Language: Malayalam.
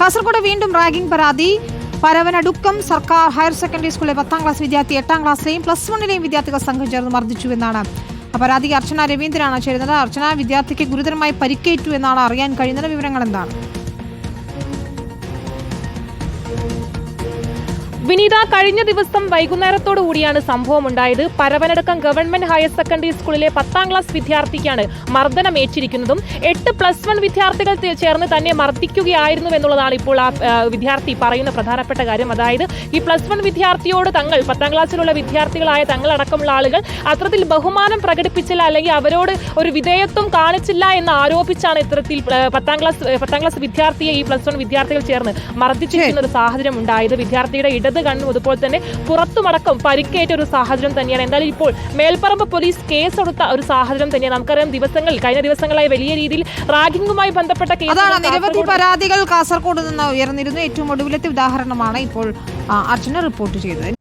കാസർഗോഡ് വീണ്ടും റാഗിംഗ് പരാതി. പരവനടുക്കം സർക്കാർ ഹയർ സെക്കൻഡറി സ്കൂളിലെ പത്താം ക്ലാസ് വിദ്യാർത്ഥി എട്ടാം ക്ലാസ്സിലെയും പ്ലസ് വണ്ണിലെയും വിദ്യാർത്ഥികൾ സംഘം ചേർന്ന് മർദ്ദിച്ചു എന്നാണ്. പരാതിക്ക് അർച്ചന രവീന്ദ്രനാണ് ചേരുന്നത്. അർച്ചന വിദ്യാർത്ഥിക്ക് ഗുരുതരമായി പരിക്കേറ്റു എന്നാണ് അറിയാൻ കഴിയുന്നത്. വിവരങ്ങൾ എന്താണ്? വിനീത കഴിഞ്ഞ ദിവസം വൈകുന്നേരത്തോടു കൂടിയാണ് സംഭവം ഉണ്ടായത് പരവനടക്കം ഗവൺമെന്റ് ഹയർ സെക്കൻഡറി സ്കൂളിലെ പത്താം ക്ലാസ് വിദ്യാർത്ഥിക്കാണ് മർദ്ദനം ഏറ്റിരിക്കുന്നതും. എട്ട് പ്ലസ് വൺ വിദ്യാർത്ഥികൾ ചേർന്ന് തന്നെ മർദ്ദിക്കുകയായിരുന്നു എന്നുള്ളതാണ് ഇപ്പോൾ ആ വിദ്യാർത്ഥി പറയുന്ന പ്രധാനപ്പെട്ട കാര്യം. അതായത് ഈ പ്ലസ് വൺ വിദ്യാർത്ഥിയോട് തങ്ങൾ പത്താം ക്ലാസ്സിലുള്ള വിദ്യാർത്ഥികളായ തങ്ങളടക്കമുള്ള ആളുകൾ അത്തരത്തിൽ ബഹുമാനം പ്രകടിപ്പിച്ചില്ല അല്ലെങ്കിൽ അവരോട് ഒരു വിധേയത്വം കാണിച്ചില്ല എന്ന് ആരോപിച്ചാണ് ഇത്തരത്തിൽ പത്താം ക്ലാസ് പത്താം ക്ലാസ് വിദ്യാർത്ഥിയെ ഈ പ്ലസ് വൺ വിദ്യാർത്ഥികൾ ചേർന്ന് മർദ്ദിച്ചിരിക്കുന്ന ഒരു സാഹചര്യം ഉണ്ടായത് വിദ്യാർത്ഥിയുടെ ഇടത് കണ്ണും അതുപോലെ തന്നെ പുറത്തുമടക്കം പരിക്കേറ്റ ഒരു സാഹചര്യം തന്നെയാണ്. എന്തായാലും ഇപ്പോൾ മേൽപ്പറമ്പ് പോലീസ് കേസ് കൊടുത്ത ഒരു സാഹചര്യം തന്നെയാണ്. നമുക്കറിയാം ദിവസങ്ങൾ കഴിഞ്ഞ ദിവസങ്ങളായി വലിയ രീതിയിൽ റാഗിങ്ങുമായി ബന്ധപ്പെട്ട കേസുകൾ നിരവധി പരാതികൾ കാസർഗോഡ് നിന്ന് ഉയർന്നിരുന്നു. ഏറ്റവും ഒടുവിലത്തെ ഉദാഹരണമാണ് ഇപ്പോൾ അർജുന അർച്ചന റിപ്പോർട്ട് ചെയ്തത്.